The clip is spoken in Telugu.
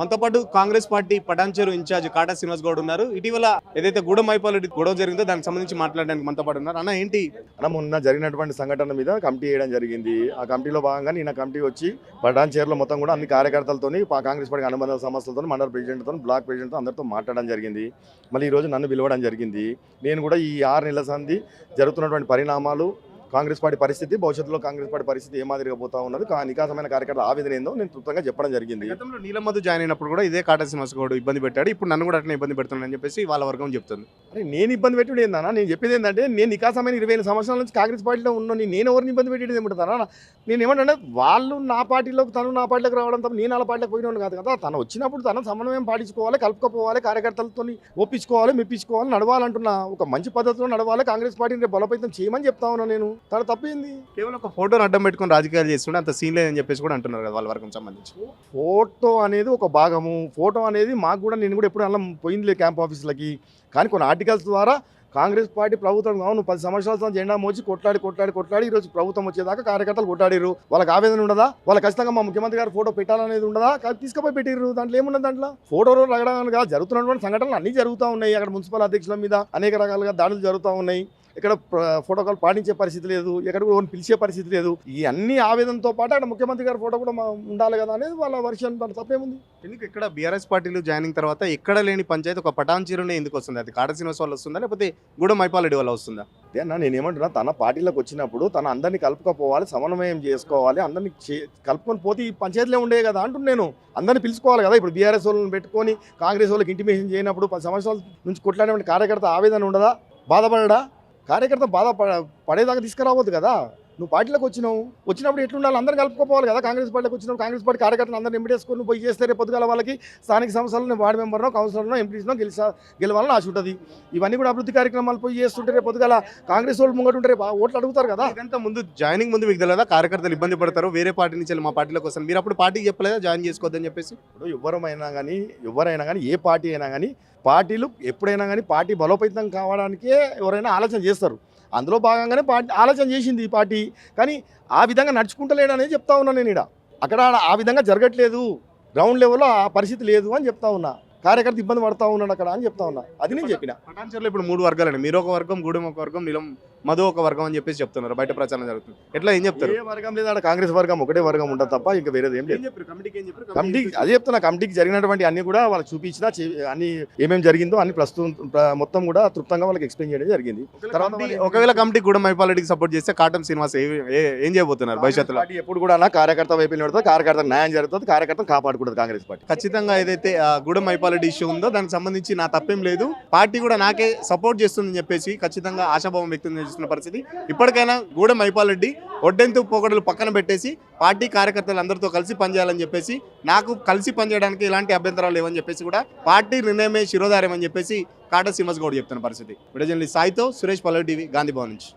మనతో పాటు కాంగ్రెస్ పార్టీ పటాన్చేరు ఇన్ఛార్జ్ కాటా శ్రీనివాస్ గౌడ్ ఉన్నారు. ఇటీవల ఏదైతే గూడెం మైపాలరెడ్డి గొడవ జరిగిందో దానికి సంబంధించి మాట్లాడడానికి మనతో పాటు ఉన్నారు. అన్న ఏంటి? అన్న మొన్న జరిగినటువంటి సంఘటన మీద కమిటీ వేయడం జరిగింది. ఆ కమిటీలో భాగంగా నిన్న కమిటీ వచ్చి పటాన్ చైర్లో మొత్తం కూడా అన్ని కార్యకర్తలతో కాంగ్రెస్ పార్టీ అనుబంధ సంస్థలతో మండల ప్రెసిడెంట్తో బ్లాక్ ప్రెసిడెంట్తో అందరితో మాట్లాడడం జరిగింది. మళ్ళీ ఈరోజు నన్ను పిలవడం జరిగింది. నేను కూడా ఈ ఆరు నెలల సంధి జరుగుతున్నటువంటి పరిణామాలు కాంగ్రెస్ పార్టీ పరిస్థితి భవిష్యత్తులో కాంగ్రెస్ పార్టీ పరిస్థితి ఏ మాదిరిగా పోతా ఉన్నది నికాసమైన కార్యకర్తల ఆవేదన ఏందో నేను క్లుప్తంగా చెప్పడం జరిగింది. గతంలో నీలమ్మధు జాయిన్ అయినప్పుడు కూడా ఇదే కాటా శ్రీనివాస్ గౌడ్ ఇబ్బంది పెట్టాడు ఇప్పుడు నన్ను కూడా అట్లా ఇబ్బంది పెడుతున్నాడని చెప్పేసి వాళ్ళ వర్గం చెప్తుంది. అరే నేను ఇబ్బంది పెట్టడం ఏందన్నా నేను చెప్పేది ఏంటంటే నేను నికాసమైన ఇరవై ఐదు సంవత్సరాల నుంచి కాంగ్రెస్ పార్టీలో ఉన్నాను నేను ఎవరిని ఇబ్బంది పెట్టేది ఏమంటారా నేను ఏమంటే వాళ్ళు నా పార్టీలోకి తను నా పార్టీలోకి రావడం తప్ప నేను వాళ్ళ పార్టీలోకి పోయినాను కాదు కదా. తను వచ్చినప్పుడు తన సమన్వయం పాటించుకోవాలి కలుపుకోపోవాలి కార్యకర్తలతో ఒప్పించుకోవాలి మెప్పించుకోవాలి నడవాలంటున్నా ఒక మంచి పద్ధతిలో నడవాలి కాంగ్రెస్ పార్టీని బలోపేతం చేయమని చెప్తా ఉన్నాను నేను. తన తప్పింది కేవలం ఒక ఫోటోని అడ్డం పెట్టుకొని రాజకీయాలు చేస్తుంటే అంత సీన్ లేదని చెప్పేసి కూడా అంటున్నారు కదా వాళ్ళ వర్గం సంబంధించి. ఫోటో అనేది ఒక భాగము. ఫోటో అనేది మాకు కూడా నేను కూడా ఎప్పుడు అలా పోయిందిలే క్యాంప్ ఆఫీసులకి. కానీ కొన్ని ఆర్టికల్స్ ద్వారా కాంగ్రెస్ పార్టీ ప్రభుత్వం అవును పది సంవత్సరాల జెండా మోచి కొట్లాడి కొట్లాడి కొట్లాడి ఈ రోజు ప్రభుత్వం వచ్చేదాకా కార్యకర్తలు కొట్లాడిరు వాళ్ళకి ఆవేదన ఉండదా? వాళ్ళ ఖచ్చితంగా మా ముఖ్యమంత్రి గారు ఫోటో పెట్టాలనేది ఉండదా? తీసుకుపోయి పెట్టిర్రు. దాంట్లో ఏమున్నది దాంట్లో? ఫోటోలో రగడగా జరుగుతున్నటువంటి సంఘటనలు అన్నీ జరుగుతూ ఉన్నాయి అక్కడ మున్సిపల్ అధ్యక్షుల మీద. అనేక రకాలుగా దాడులు జరుగుతూ ఉన్నాయి. ఇక్కడ ఫోటోకాల్ పాటించే పరిస్థితి లేదు ఎక్కడ కూడా పిలిచే పరిస్థితి లేదు. ఈ అన్ని ఆవేదనతో పాటు అక్కడ ముఖ్యమంత్రి గారి ఫోటో కూడా ఉండాలి కదా అనేది వాళ్ళ వర్షన్ దాంట్లో తప్పేముంది? ఎందుకు ఇక్కడ బీఆర్ఎస్ పార్టీలు జాయినింగ్ తర్వాత ఎక్కడ లేని పంచాయతీ ఒక పటాన్చేరునే ఎందుకు వస్తుంది? అది కాటా శ్రీనివాస్ వల్ల వస్తుందా? లేకపోతే గూడెం మైపాలరెడ్డి వల్ల వస్తుందా? అన్న నేను ఏమంటున్నా తన పార్టీలోకి వచ్చినప్పుడు తన అందరినీ కలుపుకపోవాలి సమన్వయం చేసుకోవాలి అందరినీ చే- కలుపుకొని పోతే ఈ పంచాయతీలే ఉండే కదా అంటున్నాను నేను. అందరినీ పిలుచుకోవాలి కదా ఇప్పుడు బీఆర్ఎస్ వాళ్ళని పెట్టుకొని కాంగ్రెస్ వాళ్ళకి ఇంటిమేషన్ చేయనప్పుడు పది సంవత్సరాల నుంచి కొట్లాడినటువంటి కార్యకర్త ఆవేదన ఉండదా? బాధపడడా? కార్యకర్త బాధ పడేదాకా తీసుకురావద్దు కదా. నువ్వు పార్టీలోకి వచ్చినావు. వచ్చినప్పుడు ఎట్లుండాలి? అందరిని కలుపుకోవాలి కదా. కాంగ్రెస్ పార్టీలోకి వచ్చినప్పుడు కాంగ్రెస్ పార్టీ కార్యకర్తలు అందరిని ఎంపిటేసుకొని నువ్వు పోయి చేస్తే రేపు పొద్దుగాల వాళ్ళకి స్థానిక సంస్థలను వార్డు మెంబర్నో కౌన్సిలర్నో ఎంపీస్నో గెలిచా గెలవాలని ఆశ ఉంటుంది. ఇవన్నీ కూడా అభివృద్ధి కార్యక్రమాలు పోయి చేస్తుంటే రేపు పొద్దుగాల కాంగ్రెస్ వాళ్ళు ముంగట ఉంటే ఓట్లు అడుగుతారు కదా. ఇదంతా ముందు జాయినింగ్ ముందు మీకు తెలియదా? కార్యకర్తలు ఇబ్బంది పడతారు. వేరే పార్టీ నుంచి మా పార్టీలోకి వస్తాను మీరు అప్పుడు పార్టీకి చెప్పలేదా? జాయిన్ చేసుకోవద్దని చెప్పేసి? ఇప్పుడు ఎవరమైనా కానీ ఎవరైనా కానీ ఏ పార్టీ అయినా కానీ పార్టీలు ఎప్పుడైనా కానీ పార్టీ బలోపేతం కావడానికే ఎవరైనా ఆలోచన చేస్తారు. అందులో భాగంగానే పార్టీ ఆలోచన చేసింది ఈ పార్టీ. కానీ ఆ విధంగా నడుచుకుంటలేడు చెప్తా ఉన్నా నేను ఇక్కడ అక్కడ ఆ విధంగా జరగట్లేదు. గ్రౌండ్ లెవెల్లో ఆ పరిస్థితి లేదు అని చెప్తా ఉన్నా. కార్యకర్త ఇబ్బంది పడతా ఉన్నాడు అక్కడ అని చెప్తా ఉన్నా. అది నేను చెప్పిన. పటాన్చర్లో ఇప్పుడు మూడు వర్గాలండి. మీరు ఒక వర్గం గూడెం ఒక వర్గం నిలం మధు ఒక వర్గం అని చెప్పేసి చెప్తున్నారు బయట ప్రచారం జరుగుతుంది. ఎట్లా ఏం చెప్తారు? ఏ వర్గం లేదు కాంగ్రెస్ వర్గం ఒకటే వర్గం ఉంటుంది తప్ప ఇంకా వేరేది ఏం లేదు. కమిటీ అదే చెప్తున్నా కమిటీకి జరిగినటువంటి అన్ని కూడా వాళ్ళకి చూపించిన అన్ని ఏమేమి జరిగిందో అన్ని ప్రస్తుతం ప్ర- మొత్తం కూడా తృప్తంగా వాళ్ళకి ఎక్స్ప్లెయిన్ చేయడం జరిగింది. తర్వాత ఒకవేళ కమిటీ గూడెం మైపాలరెడ్డికి సపోర్ట్ చేస్తే కాటం శ్రీనివాస్ ఏ- చేయబోతున్నారు భవిష్యత్తులో? ఎప్పుడు కూడా అలా కార్యకర్త వైపు కార్యకర్త న్యాయం జరుగుతుంది కార్యకర్తను కాపాడుకుంటుంది కాంగ్రెస్ పార్టీ. ఖచ్చితంగా ఏదైతే గూడెం మైపాలరెడ్డి ఇష్యూ ఉందో దానికి సంబంధించి నా తప్పేం లేదు. పార్టీ కూడా నాకే సపోర్ట్ చేస్తుందని చెప్పేసి ఖచ్చితంగా ఆశాభావం వ్యక్తం చేస్తున్న పరిస్థితి. ఇప్పటికైనా గూడెం మైపాలరెడ్డి ఒడ్డెంతు పోకడలు పక్కన పెట్టేసి పార్టీ కార్యకర్తలు అందరితో కలిసి పనిచేయాలని చెప్పేసి నాకు కలిసి పనిచేయడానికి ఎలాంటి అభ్యంతరాలు లేవని చెప్పేసి కూడా పార్టీ నిర్ణయమే శిరోధార్యం అని చెప్పేసి కాటా సింహస్ గౌడ్ చెప్తున్న పరిస్థితి. విడజన్లీ సాయితో సురేష్ పల్లవి టీవీ గాంధీ నుంచి.